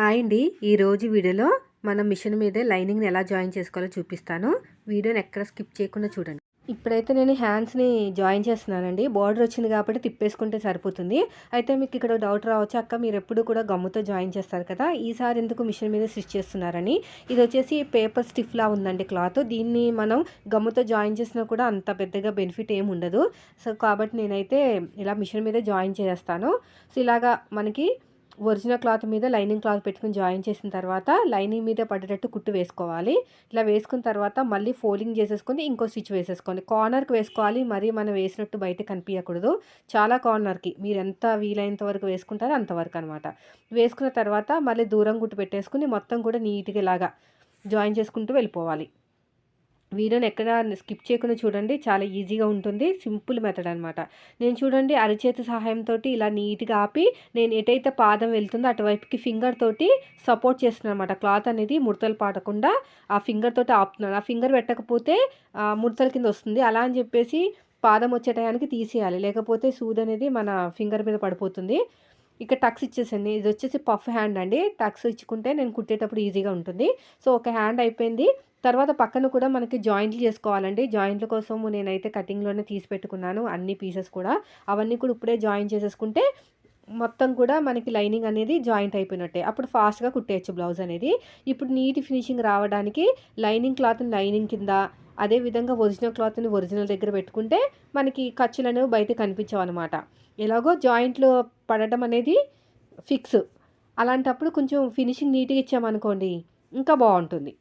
Hi అండి. ఈరోజు వీడియోలో మనం మిషన్ మీదే లైనింగ్ని ఎలా జాయిన్ చేసుకోవాలో చూపిస్తాను. వీడియోని ఎక్కడ స్కిప్ చేయకుండా చూడండి. ఇప్పుడైతే నేను హ్యాండ్స్ని జాయిన్ చేస్తున్నానండి. బార్డర్ వచ్చింది కాబట్టి తిప్పేసుకుంటే సరిపోతుంది. అయితే మీకు ఇక్కడ డౌట్ రావచ్చు అక్క మీరు ఎప్పుడు కూడా గమ్ముతో జాయిన్ చేస్తారు కదా? ఈసారి ఎందుకు మిషన్ మీద స్టిచ్ చేస్తున్నారని? ఇది వచ్చేసి పేపర్ స్టిఫ్లా ఉందండి క్లాత్. దీన్ని మనం గమ్ముతో జాయిన్ చేసినా కూడా అంత పెద్దగా బెనిఫిట్ ఏమి ఉండదు. సో కాబట్టి నేనైతే ఇలా మిషన్ మీద జాయిన్ చేస్తాను సో ఇలాగా మనకి ఒరిజినల్ క్లాత్ మీద లైనింగ్ క్లాత్ పెట్టుకుని జాయిన్ చేసిన తర్వాత లైనింగ్ మీద పడేటట్టు కుట్టు వేసుకోవాలి. ఇలా వేసుకున్న తర్వాత మళ్ళీ ఫోల్డింగ్ చేసేసుకొని ఇంకో స్టిచ్ వేసేసుకోండి కార్నర్కి వేసుకోవాలి మరి మనం వేసినట్టు బయట కనిపించకూడదు చాలా కార్నర్కి. మీరు ఎంత వీలైనంత వరకు వేసుకుంటారో అంతవరకు అనమాట వేసుకున్న తర్వాత మళ్ళీ దూరం కుట్టు పెట్టేసుకుని మొత్తం కూడా నీట్గా ఇలాగా జాయిన్ చేసుకుంటూ వెళ్ళిపోవాలి. వీడియోని ఎక్కడ స్కిప్ చేయకుండా చూడండి. చాలా ఈజీగా ఉంటుంది. సింపుల్ మెథడ్ అనమాట నేను చూడండి అరచేతి సహాయంతో ఇలా నీట్గా ఆపి నేను ఎటైతే పాదం వెళ్తుందో అటువైపుకి ఫింగర్ తోటి సపోర్ట్ చేస్తున్నాను అనమాట క్లాత్ అనేది ముడతలు పాడకుండా ఆ ఫింగర్ తోటి ఆపుతున్నాను. ఆ ఫింగర్ పెట్టకపోతే ముడతల కింద వస్తుంది. అలా అని చెప్పేసి పాదం వచ్చే టయానికి తీసేయాలి. లేకపోతే సూద్ అనేది మన ఫింగర్ మీద పడిపోతుంది. ఇక టక్స్ ఇచ్చేసండి ఇది వచ్చేసి పఫ్ హ్యాండ్ అండి. టక్స్ ఇచ్చుకుంటే నేను కుట్టేటప్పుడు ఈజీగా ఉంటుంది. సో ఒక హ్యాండ్ అయిపోయింది. తర్వాత పక్కన కూడా మనకి జాయింట్లు చేసుకోవాలండి. జాయింట్ల కోసం నేనైతే కటింగ్లోనే తీసి పెట్టుకున్నాను అన్ని పీసెస్ కూడా. అవన్నీ కూడా ఇప్పుడే జాయిన్ చేసేసుకుంటే మొత్తం కూడా మనకి లైనింగ్ అనేది జాయింట్ అయిపోయినట్టే. అప్పుడు ఫాస్ట్గా కుట్టేయచ్చు బ్లౌజ్ అనేది. ఇప్పుడు నీట్ ఫినిషింగ్ రావడానికి లైనింగ్ క్లాత్ని లైనింగ్ కింద అదేవిధంగా ఒరిజినల్ క్లాత్ని ఒరిజినల్ దగ్గర పెట్టుకుంటే మనకి ఖర్చులు అనేవి బయట కనిపించవన్నమాట ఎలాగో జాయింట్లు పడటం అనేది ఫిక్స్. అలాంటప్పుడు కొంచెం ఫినిషింగ్ నీట్గా ఇచ్చామనుకోండి ఇంకా బాగుంటుంది.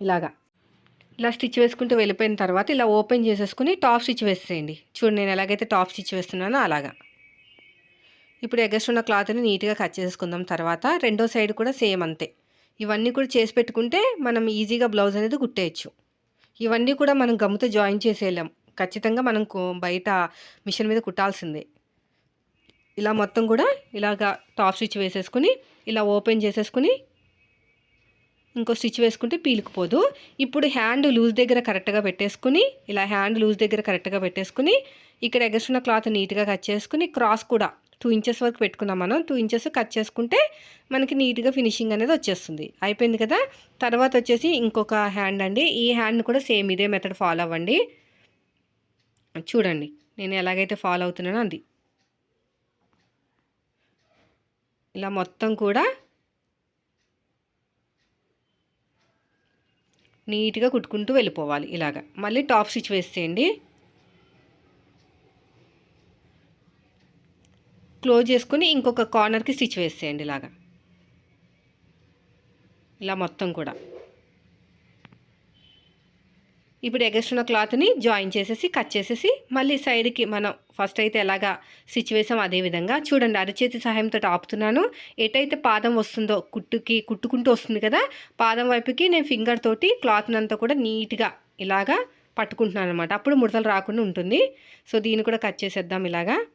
ఇలాగా. ఇలా స్టిచ్ వేసుకుంటూ వెళ్ళిపోయిన తర్వాత ఇలా ఓపెన్ చేసేసుకుని టాప్ స్టిచ్ వేసేయండి. చూడు నేను ఎలాగైతే టాప్ స్టిచ్ వేస్తున్నానో అలాగా. ఇప్పుడు ఎగస్ట్ ఉన్న క్లాత్ని నీట్గా కట్ చేసుకుందాం తర్వాత రెండో సైడ్ కూడా సేమ్ అంతే. ఇవన్నీ కూడా చేసి పెట్టుకుంటే మనం ఈజీగా బ్లౌజ్ అనేది కుట్టేయచ్చు. ఇవన్నీ కూడా మనం గమ్ముతో జాయిన్ చేసేయలేం. ఖచ్చితంగా మనం బయట మిషన్ మీద కుట్టాల్సిందే. ఇలా మొత్తం కూడా ఇలాగా టాప్ స్టిచ్ వేసేసుకుని ఇలా ఓపెన్ చేసేసుకుని ఇంకో స్టిచ్ వేసుకుంటే పీలుకుపోదు. ఇప్పుడు హ్యాండ్ లూజ్ దగ్గర కరెక్ట్గా పెట్టేసుకుని ఇలా హ్యాండ్ లూజ్ దగ్గర కరెక్ట్గా పెట్టేసుకుని ఇక్కడ ఎగస్తున్న క్లాత్ నీట్గా కట్ చేసుకుని క్రాస్ కూడా టూ ఇంచెస్ వరకు పెట్టుకున్నాం మనం. టూ ఇంచెస్ కట్ చేసుకుంటే మనకి నీట్గా ఫినిషింగ్ అనేది వచ్చేస్తుంది. అయిపోయింది కదా? తర్వాత వచ్చేసి ఇంకొక హ్యాండ్ అండి. ఈ హ్యాండ్ కూడా సేమ్ ఇదే మెథడ్ ఫాలో అవ్వండి. చూడండి నేను ఎలాగైతే ఫాలో అవుతున్నానో అది. ఇలా మొత్తం కూడా నీట్గా కుట్టుకుంటూ వెళ్ళిపోవాలి ఇలాగ. మళ్ళీ టాప్ స్టిచ్ వేసేయండి. క్లోజ్ చేసుకుని ఇంకొక కార్నర్కి స్టిచ్ వేసేయండి ఇలాగా. ఇలా మొత్తం కూడా. ఇప్పుడు ఎగస్ట్రున్న క్లాత్ని జాయిన్ చేసేసి కట్ చేసేసి మళ్ళీ సైడ్కి మనం ఫస్ట్ అయితే ఎలాగా స్టిచ్ వేసాం అదేవిధంగా చూడండి. అరచేతి సహాయంతో ఆపుతున్నాను. ఎటైతే పాదం వస్తుందో కుట్టుకి కుట్టుకుంటూ వస్తుంది కదా పాదం వైపుకి నేను ఫింగర్ తోటి క్లాత్ని అంతా కూడా నీట్గా ఇలాగా పట్టుకుంటున్నాను అనమాట అప్పుడు ముడతలు రాకుండా ఉంటుంది. సో దీన్ని కూడా కట్ చేసేద్దాం ఇలాగా.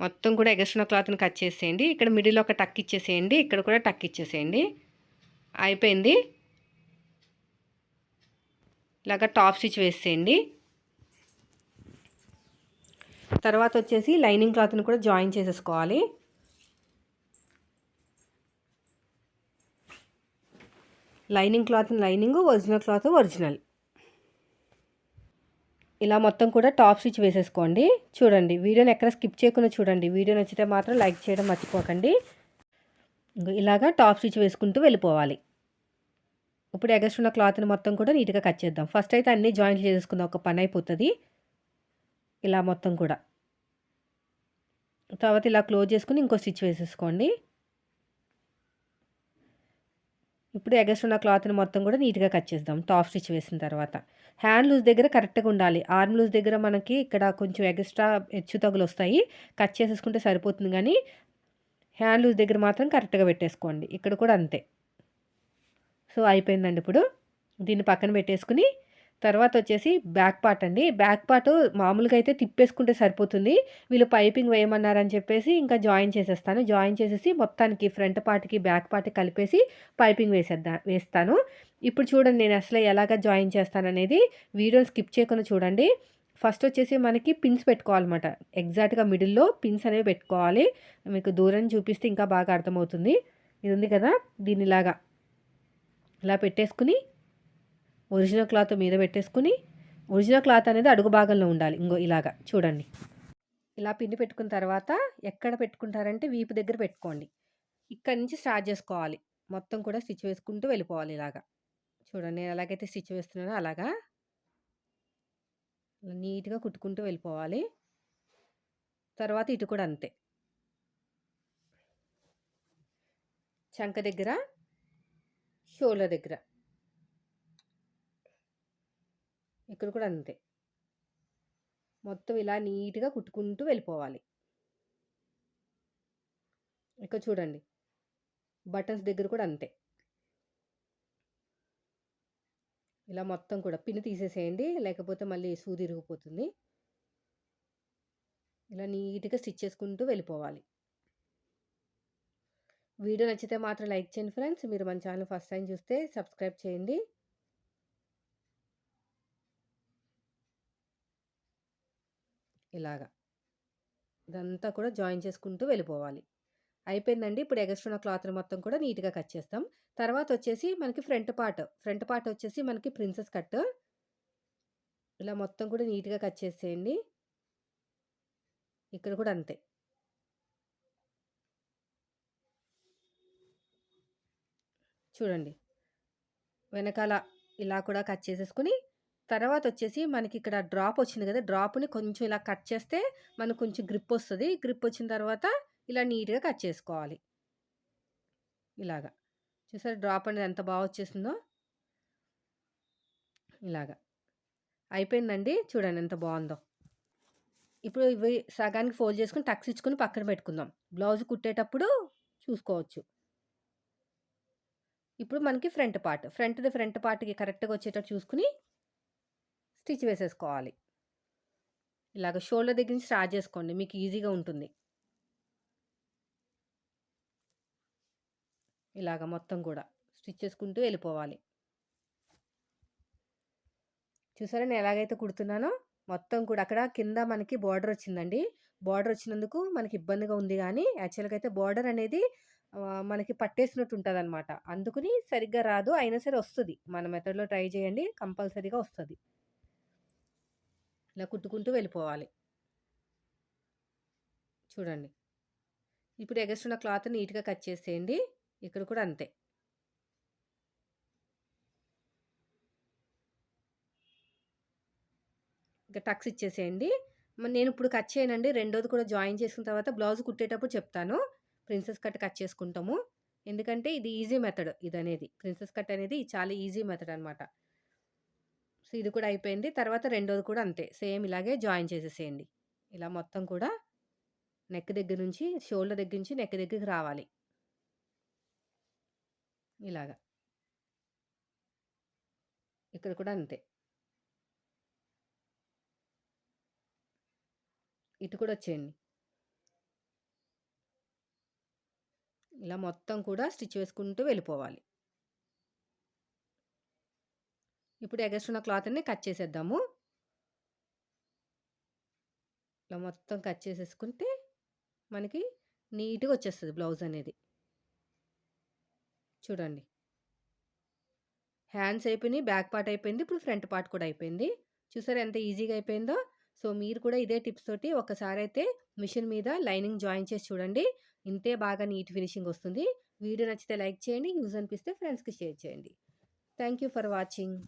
మొత్తం కూడా ఎగస్ట్రున్న క్లాత్ని కట్ చేసేయండి. ఇక్కడ మిడిల్ ఒక టక్ ఇచ్చేసేయండి. ఇక్కడ కూడా టక్ ఇచ్చేసేయండి. అయిపోయింది. ఇలాగ టాప్ స్టిచ్ వేసేయండి. తర్వాత వచ్చేసి లైనింగ్ క్లాత్ని కూడా జాయిన్ చేసేసుకోవాలి. Lining cloth lining original cloth original. ఇలా మొత్తం కూడా టాప్ స్టిచ్ వేసేసుకోండి. చూడండి వీడియోని ఎక్కడ స్కిప్ చేయకుండా చూడండి. వీడియో నచ్చితే మాత్రం లైక్ చేయడం మర్చిపోకండి. ఇలాగా టాప్ స్టిచ్ వేసుకుంటూ వెళ్ళిపోవాలి. ఇప్పుడు ఎగస్ట్ ఉన్న క్లాత్ని మొత్తం కూడా నీట్గా కట్ చేద్దాం. ఫస్ట్ అయితే అన్నీ జాయింట్లు చేసుకుందాం ఒక పని అయిపోతుంది. ఇలా మొత్తం కూడా. తర్వాత ఇలా క్లోజ్ చేసుకుని ఇంకో స్టిచ్ వేసేసుకోండి. ఇప్పుడు ఎగస్ట్ ఉన్న క్లాత్ని మొత్తం కూడా నీట్గా కట్ చేద్దాం. టాప్ స్టిచ్ వేసిన తర్వాత. హ్యాండ్ లూజ్ దగ్గర కరెక్ట్గా ఉండాలి. ఆర్మ్ లూజ్ దగ్గర మనకి ఇక్కడ కొంచెం ఎగస్ట్రా హెచ్చు తగులు వస్తాయి. కట్ చేసేసుకుంటే సరిపోతుంది కానీ హ్యాండ్ లూజ్ దగ్గర మాత్రం కరెక్ట్గా పెట్టేసుకోండి. ఇక్కడ కూడా అంతే. సో అయిపోయిందండి ఇప్పుడు. దీన్ని పక్కన పెట్టేసుకుని తర్వాత వచ్చేసి బ్యాక్ పార్ట్ అండి. బ్యాక్ పార్ట్ మామూలుగా అయితే తిప్పేసుకుంటే సరిపోతుంది. వీళ్ళు పైపింగ్ వేయమన్నారని చెప్పేసి ఇంకా జాయిన్ చేసేస్తాను. జాయిన్ చేసేసి మొత్తానికి ఫ్రంట్ పార్ట్కి బ్యాక్ పార్ట్ కలిపేసి పైపింగ్ వేసేద్దా వేస్తాను. ఇప్పుడు చూడండి నేను అసలు ఎలాగ జాయిన్ చేస్తాను అనేది వీడియోని స్కిప్ చేయకుండా చూడండి. ఫస్ట్ వచ్చేసి మనకి పిన్స్ పెట్టుకోవాలన్నమాట. ఎగ్జాక్ట్గా మిడిల్లో పిన్స్ అనేవి పెట్టుకోవాలి. మీకు దూరం చూపిస్తే ఇంకా బాగా అర్థమవుతుంది. ఇది ఉంది కదా? దీనిలాగా ఇలా పెట్టేసుకుని ఒరిజినల్ క్లాత్ మీద పెట్టేసుకుని ఒరిజినల్ క్లాత్ అనేది అడుగు భాగంలో ఉండాలి. ఇంకో ఇలాగా చూడండి. ఇలా పిండి పెట్టుకున్న తర్వాత ఎక్కడ పెట్టుకుంటారంటే వీపు దగ్గర పెట్టుకోండి. ఇక్కడ నుంచి స్టార్ట్ చేసుకోవాలి. మొత్తం కూడా స్టిచ్ వేసుకుంటూ వెళ్ళిపోవాలి ఇలాగా. చూడండి నేను ఎలాగైతే స్టిచ్ వేస్తున్నానో అలాగా. నీట్గా కుట్టుకుంటూ వెళ్ళిపోవాలి. తర్వాత ఇటు కూడా అంతే. చంక దగ్గర షోల్డర్ దగ్గర. ఇక్కడ కూడా అంతే. మొత్తం ఇలా నీట్గా కుట్టుకుంటూ వెళ్ళిపోవాలి. ఇక్కడ చూడండి. బటన్స్ దగ్గర కూడా అంతే. ఇలా మొత్తం కూడా పిన్ తీసేసేయండి. లేకపోతే మళ్ళీ సూది ఇరిగిపోతుంది ఇలా నీట్గా స్టిచ్ చేసుకుంటూ వెళ్ళిపోవాలి. వీడియో నచ్చితే మాత్రం లైక్ చేయండి ఫ్రెండ్స్. మీరు మన ఛానల్ ఫస్ట్ టైం చూస్తే సబ్స్క్రైబ్ చేయండి. ఇలాగా. ఇదంతా కూడా జాయిన్ చేసుకుంటూ వెళ్ళిపోవాలి. అయిపోయిందండి. ఇప్పుడు ఎగస్ట్రున్న క్లాత్ మొత్తం కూడా నీట్గా కట్ చేస్తాం. తర్వాత వచ్చేసి మనకి ఫ్రంట్ పార్ట్. ఫ్రంట్ పార్ట్ వచ్చేసి మనకి ప్రిన్సెస్ కట్. ఇలా మొత్తం కూడా నీట్గా కట్ చేసేయండి. ఇక్కడ కూడా అంతే. చూడండి. వెనకాల ఇలా కూడా కట్ చేసేసుకుని తర్వాత వచ్చేసి మనకి ఇక్కడ డ్రాప్ వచ్చింది కదా డ్రాప్ని కొంచెం ఇలా కట్ చేస్తే మనకు కొంచెం గ్రిప్ వస్తుంది. గ్రిప్ వచ్చిన తర్వాత ఇలా నీట్గా కట్ చేసుకోవాలి. ఇలాగా. చూసారు డ్రాప్ అనేది ఎంత బాగా వచ్చేసిందో? ఇలాగా. అయిపోయిందండి. చూడండి ఎంత బాగుందో. ఇప్పుడు ఇవి సగానికి ఫోల్డ్ చేసుకుని టక్స్ ఇచ్చుకొని పక్కన పెట్టుకుందాం. బ్లౌజ్ కుట్టేటప్పుడు చూసుకోవచ్చు. ఇప్పుడు మనకి ఫ్రంట్ పార్ట్. ఫ్రంట్ది ఫ్రంట్ పార్ట్కి కరెక్ట్గా వచ్చేటట్టు చూసుకుని స్టిచ్ వేసేసుకోవాలి. ఇలాగ షోల్డర్ దగ్గర నుంచి స్టార్ట్ చేసుకోండి. మీకు ఈజీగా ఉంటుంది. ఇలాగ మొత్తం కూడా స్టిచ్ చేసుకుంటూ వెళ్ళిపోవాలి. చూసారా నేను ఎలాగైతే కుడుతున్నానో? మొత్తం కూడా అక్కడ కింద మనకి బార్డర్ వచ్చిందండి. బార్డర్ వచ్చినందుకు మనకి ఇబ్బందిగా ఉంది కానీ యాక్చువల్గా అయితే బార్డర్ అనేది మనకి పట్టేసినట్టు ఉంటుంది అనమాట అందుకుని సరిగ్గా రాదు. అయినా సరే వస్తుంది. మన మెథడ్లో ట్రై చేయండి. కంపల్సరీగా వస్తుంది. ఇలా కుట్టుకుంటూ వెళ్ళిపోవాలి. చూడండి. ఇప్పుడు ఎగస్ట్రున్న క్లాత్ నీట్గా కట్ చేసేయండి. ఇక్కడ కూడా అంతే. ఇంకా టక్స్ ఇచ్చేసేయండి. నేను ఇప్పుడు కట్ చేయనండి. రెండోది కూడా జాయిన్ చేసుకున్న తర్వాత బ్లౌజ్ కుట్టేటప్పుడు చెప్తాను. ప్రిన్సెస్ కట్ కట్ చేసుకుంటాము. ఎందుకంటే ఇది ఈజీ మెథడ్ ఇది అనేది ప్రిన్సెస్ కట్ అనేది చాలా ఈజీ మెథడ్ అనమాట సో ఇది కూడా అయిపోయింది. తర్వాత రెండోది కూడా అంతే. సేమ్ ఇలాగే జాయిన్ చేసేసేయండి. ఇలా మొత్తం కూడా నెక్ దగ్గర నుంచి షోల్డర్ దగ్గర నుంచి నెక్ దగ్గరికి రావాలి. ఇలాగా. ఇక్కడ కూడా అంతే. ఇటు కూడా వచ్చేయండి. ఇలా మొత్తం కూడా స్టిచ్ వేసుకుంటూ వెళ్ళిపోవాలి. ఇప్పుడు ఎగస్ట్రున్న క్లాత్ని కట్ చేసేద్దాము. ఇలా మొత్తం కట్ చేసేసుకుంటే మనకి నీట్గా వచ్చేస్తుంది బ్లౌజ్ అనేది. చూడండి. హ్యాండ్స్ అయిపోయినాయి బ్యాక్ పార్ట్ అయిపోయింది ఇప్పుడు ఫ్రంట్ పార్ట్ కూడా అయిపోయింది. చూసారు ఎంత ఈజీగా అయిపోయిందో? సో మీరు కూడా ఇదే టిప్స్ తోటి ఒకసారి అయితే మిషన్ మీద లైనింగ్ జాయిన్ చేసి చూడండి. ఇంతే బాగా నీట్ ఫినిషింగ్ వస్తుంది. వీడియో నచ్చితే లైక్ చేయండి యూజ్ అనిపిస్తే ఫ్రెండ్స్కి షేర్ చేయండి. Thank you for watching.